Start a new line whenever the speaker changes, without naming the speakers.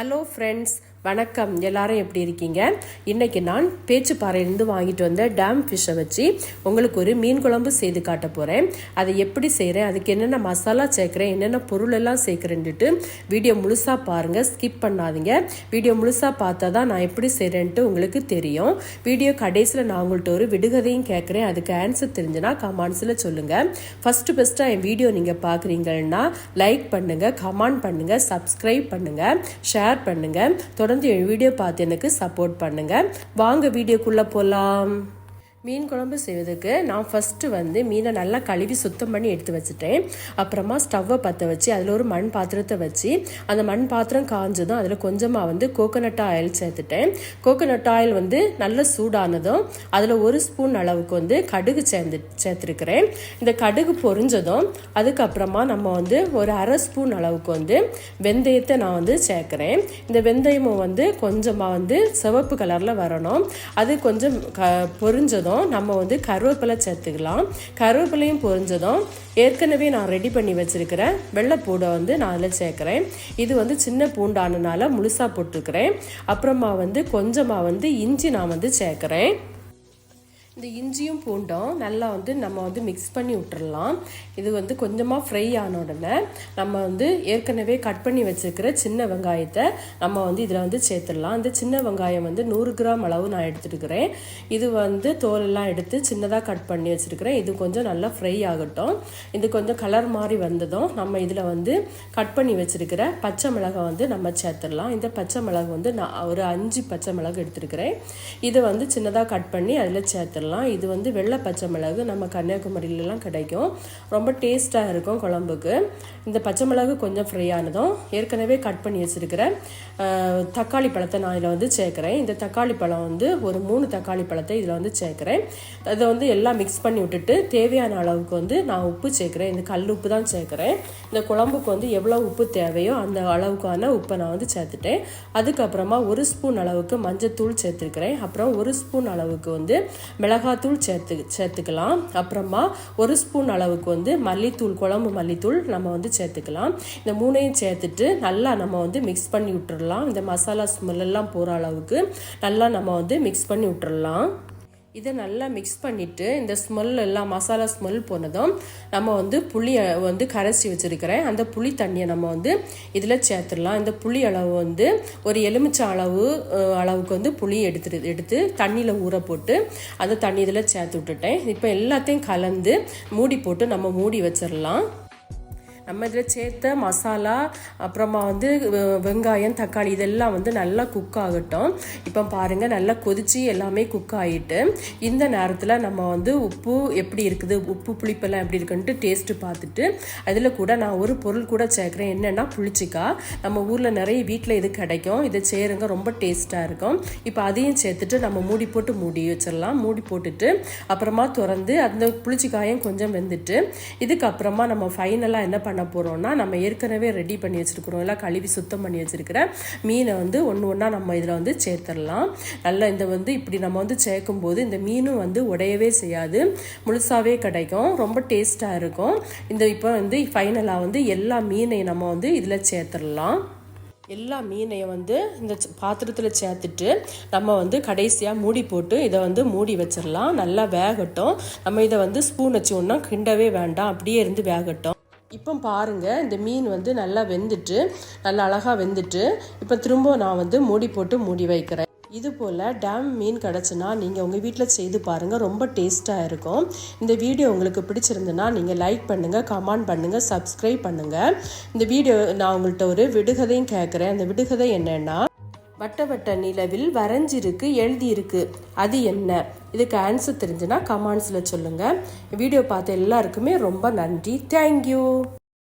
Hello friends, வணக்கம். எல்லாரும் எப்படி இருக்கீங்க? இன்றைக்கி நான் பேச்சுப்பாறையிலேருந்து வாங்கிட்டு வந்த டேம் ஃபிஷ்ஷை வச்சு உங்களுக்கு ஒரு மீன் குழம்பு செய்து காட்ட போகிறேன் அதை எப்படி செய்கிறேன் அதுக்கு என்னென்ன மசாலா சேர்க்குறேன்? என்னென்ன பொருள் எல்லாம் சேர்க்குறேன்ட்டு வீடியோ முழுசாக பாருங்கள் ஸ்கிப் பண்ணாதீங்க. வீடியோ முழுசாக பார்த்தா தான் நான் எப்படி செய்கிறேன்ட்டு உங்களுக்கு தெரியும். வீடியோ கடைசியில் நான் உங்கள்கிட்ட ஒரு விடுகதையும் கேட்குறேன். அதுக்கு ஆன்சர் தெரிஞ்சுன்னா கமெண்ட்ஸில் சொல்லுங்கள் ஃபஸ்ட்டு ஃபஸ்ட்டாக என் வீடியோ நீங்கள் பார்க்குறீங்கன்னா லைக் பண்ணுங்கள் கமெண்ட் பண்ணுங்கள் சப்ஸ்கிரைப் பண்ணுங்கள் ஷேர் பண்ணுங்கள் தொடர்ந்து வீடியோ பார்த்து எனக்கு சப்போர்ட் பண்ணுங்கள் வாங்க வீடியோக்குள்ளே போகலாம் மீன் குழம்பு செய்வதற்கு நான் ஃபஸ்ட்டு வந்து மீனை நல்லா கழுவி சுத்தம் பண்ணி எடுத்து வச்சுட்டேன். அப்புறமா ஸ்டவ்வை பற்ற வச்சு அதில் ஒரு மண் பாத்திரத்தை வச்சு அந்த மண் பாத்திரம் காஞ்சதும் அதில் கொஞ்சமாக வந்து கோகோனட் ஆயில் சேர்த்துட்டேன். கோகோனட் ஆயில் வந்து நல்ல சூடானதும் அதில் ஒரு ஸ்பூன் அளவுக்கு வந்து கடுகு சேர்ந்து சேர்த்துருக்கிறேன். இந்த கடுகு பொரிஞ்சதும் அதுக்கப்புறமா நம்ம வந்து ஒரு அரை ஸ்பூன் அளவுக்கு வந்து வெந்தயத்தை நான் வந்து சேர்க்குறேன். இந்த வெந்தயமும் வந்து கொஞ்சமாக வந்து சிவப்பு கலரில் வரணும். அது கொஞ்சம் க பொரிஞ்சதும் நம்ம வந்து கருவேப்பிலை சேர்த்துக்கலாம். கருவேப்பிலையும் பொரிஞ்சதும் ஏற்கனவே நான் ரெடி பண்ணி வச்சிருக்கிறேன். வெள்ளைப்பூடை வந்து நான் அதில் சேர்க்குறேன். இது வந்து சின்ன பூண்டானனால முழுசாக போட்டுக்கிறேன். அப்புறமா வந்து கொஞ்சமாக வந்து இஞ்சி நான் வந்து சேர்க்குறேன். இந்த இஞ்சியும் பூண்டும் நல்லா வந்து நம்ம வந்து மிக்ஸ் பண்ணி விட்டுறலாம். இது வந்து கொஞ்சமாக ஃப்ரை ஆன உடனே நம்ம வந்து ஏற்கனவே கட் பண்ணி வச்சுருக்கிற சின்ன வெங்காயத்தை நம்ம வந்து இதில் வந்து சேர்த்துடலாம். இந்த சின்ன வெங்காயம் வந்து நூறு கிராம் அளவு நான் எடுத்துருக்கிறேன் இது வந்து தோலெல்லாம் எடுத்து சின்னதாக கட் பண்ணி வச்சுருக்கிறேன். இது கொஞ்சம் நல்லா ஃப்ரை ஆகட்டும். இது கொஞ்சம் கலர் மாதிரி வந்ததும் நம்ம இதில் வந்து கட் பண்ணி வச்சுருக்கிற பச்சை மிளகை வந்து நம்ம சேர்த்துடலாம். இந்த பச்சை மிளகு வந்து நான் ஒரு அஞ்சு பச்சை மிளகு எடுத்துருக்கிறேன் இதை வந்து சின்னதாக கட் பண்ணி அதில் சேர்த்துடலாம். இது வந்து வெள்ளை பச்சை மிளகு நம்ம கன்னியாகுமரியிலலாம் கிடைக்கும். ரொம்ப டேஸ்ட்டாக இருக்கும் குழம்புக்கு. இந்த பச்சை மிளகு கொஞ்சம் ஃப்ரை ஆனதும் ஏற்கனவே கட் பண்ணி வச்சுருக்கிறேன் தக்காளி பழத்தை நான் இதில் வந்து சேர்க்குறேன். இந்த தக்காளி பழம் வந்து ஒரு மூணு தக்காளி பழத்தை இதில் வந்து சேர்க்குறேன். அதை வந்து எல்லாம் மிக்ஸ் பண்ணி விட்டுட்டு தேவையான அளவுக்கு வந்து நான் உப்பு சேர்க்குறேன். இந்த கல் உப்பு தான் சேர்க்குறேன். இந்த குழம்புக்கு வந்து எவ்வளோ உப்பு தேவையோ அந்த அளவுக்கான உப்பை நான் வந்து சேர்த்துட்டேன். அதுக்கப்புறமா ஒரு ஸ்பூன் அளவுக்கு மஞ்சத்தூள் சேர்த்துருக்கிறேன். அப்புறம் ஒரு ஸ்பூன் அளவுக்கு வந்து மிளகாத்தூள் சேர்த்து சேர்த்துக்கலாம். அப்புறமா ஒரு ஸ்பூன் அளவுக்கு வந்து மல்லித்தூள் குழம்பு மல்லித்தூள் நம்ம வந்து சேர்த்துக்கலாம். இந்த மூணையும் சேர்த்துட்டு நல்லா நம்ம வந்து மிக்ஸ் பண்ணி விட்டுறலாம். இந்த மசாலா ஸ்மெல்லாம் போகிற அளவுக்கு நல்லா நம்ம வந்து மிக்ஸ் பண்ணி விட்டுறலாம். இதை நல்லா மிக்ஸ் பண்ணிவிட்டு இந்த ஸ்மெல் எல்லாம் மசாலா ஸ்மெல் போனதும் நம்ம வந்து புளியை வந்து கரைச்சி வச்சுருக்கிறேன். அந்த புளி தண்ணியை நம்ம வந்து இதில் சேர்த்துடலாம். இந்த புளி அளவு வந்து ஒரு எலுமிச்சை அளவு அளவுக்கு வந்து புளி எடுத்து எடுத்து தண்ணியில் ஊற போட்டு அந்த தண்ணி இதில் சேர்த்து விட்டுட்டேன். இப்போ எல்லாத்தையும் கலந்து மூடி போட்டு நம்ம மூடி வச்சிடலாம். நம்ம இதில் சேர்த்த மசாலா அப்புறமா வந்து வெங்காயம் தக்காளி இதெல்லாம் வந்து நல்லா குக் ஆகட்டும். இப்போ பாருங்கள் நல்லா கொதித்து எல்லாமே குக் ஆகிட்டு இந்த நேரத்தில் நம்ம வந்து உப்பு எப்படி இருக்குது உப்பு புளிப்பெல்லாம் எப்படி இருக்குன்ட்டு டேஸ்ட்டு பார்த்துட்டு அதில் கூட நான் ஒரு பொருள் கூட சேர்க்குறேன். என்னென்னா புளிச்சிக்காய் நம்ம ஊரில் நிறைய வீட்டில் இது கிடைக்கும். இதை சேருங்க ரொம்ப டேஸ்ட்டாக இருக்கும். இப்போ அதையும் சேர்த்துட்டு நம்ம மூடி போட்டு மூடி வச்சிடலாம். மூடி போட்டுட்டு அப்புறமா திறந்து அந்த புளிச்சிக்காயும் கொஞ்சம் வெந்துட்டு இதுக்கப்புறமா நம்ம ஃபைனலாக என்ன பண்ண போகிறோம்னா நம்ம ஏற்கனவே ரெடி பண்ணி வச்சுருக்குறோம். எல்லாம் கழுவி சுத்தம் பண்ணி வச்சுருக்கிற மீனை வந்து ஒன்று ஒன்றா நம்ம இதில் வந்து சேர்த்துடலாம். நல்லா இந்த வந்து இப்படி நம்ம வந்து சேர்க்கும்போது இந்த மீனும் வந்து உடையவே செய்யாது. முழுசாகவே கிடைக்கும். ரொம்ப டேஸ்ட்டாக இருக்கும். இந்த இப்போ வந்து ஃபைனலாக வந்து எல்லா மீனையும் நம்ம வந்து இதில் சேர்த்துடலாம். எல்லா மீனையும் வந்து இந்த ச- பாத்திரத்தில் சேர்த்துட்டு நம்ம வந்து கடைசியாக மூடி போட்டு இதை வந்து மூடி வச்சிடலாம். நல்லா வேகட்டும். நம்ம இதை வந்து ஸ்பூன் வச்சு ஒன்றும் கிண்டவே வேண்டாம். அப்படியே இருந்து வேகட்டும். இப்போ பாருங்கள் இந்த மீன் வந்து நல்லா வெந்துட்டு நல்லா அழகாக வெந்துட்டு இப்போ திரும்ப நான் வந்து மூடி போட்டு மூடி வைக்கிறேன். இது போல் டேம் மீன் கிடச்சுன்னா நீங்கள் உங்கள் வீட்டில் செய்து பாருங்கள் ரொம்ப டேஸ்ட்டாக இருக்கும். இந்த வீடியோ உங்களுக்கு பிடிச்சிருந்துன்னா நீங்கள் லைக் பண்ணுங்கள் கமெண்ட் பண்ணுங்கள் சப்ஸ்கிரைப் பண்ணுங்கள் இந்த வீடியோ நான் உங்கள்கிட்ட ஒரு விடுகதையும் கேட்குறேன் அந்த விடுகதை என்னென்னா வட்ட வட்ட நிலவில் வரைஞ்சிருக்கு எழுதியிருக்கு. அது என்ன? இதுக்கு ஆன்சர் தெரிஞ்சுன்னா கமெண்ட்ஸில் சொல்லுங்கள் வீடியோ பார்த்த எல்லாருக்குமே ரொம்ப நன்றி. தேங்க்யூ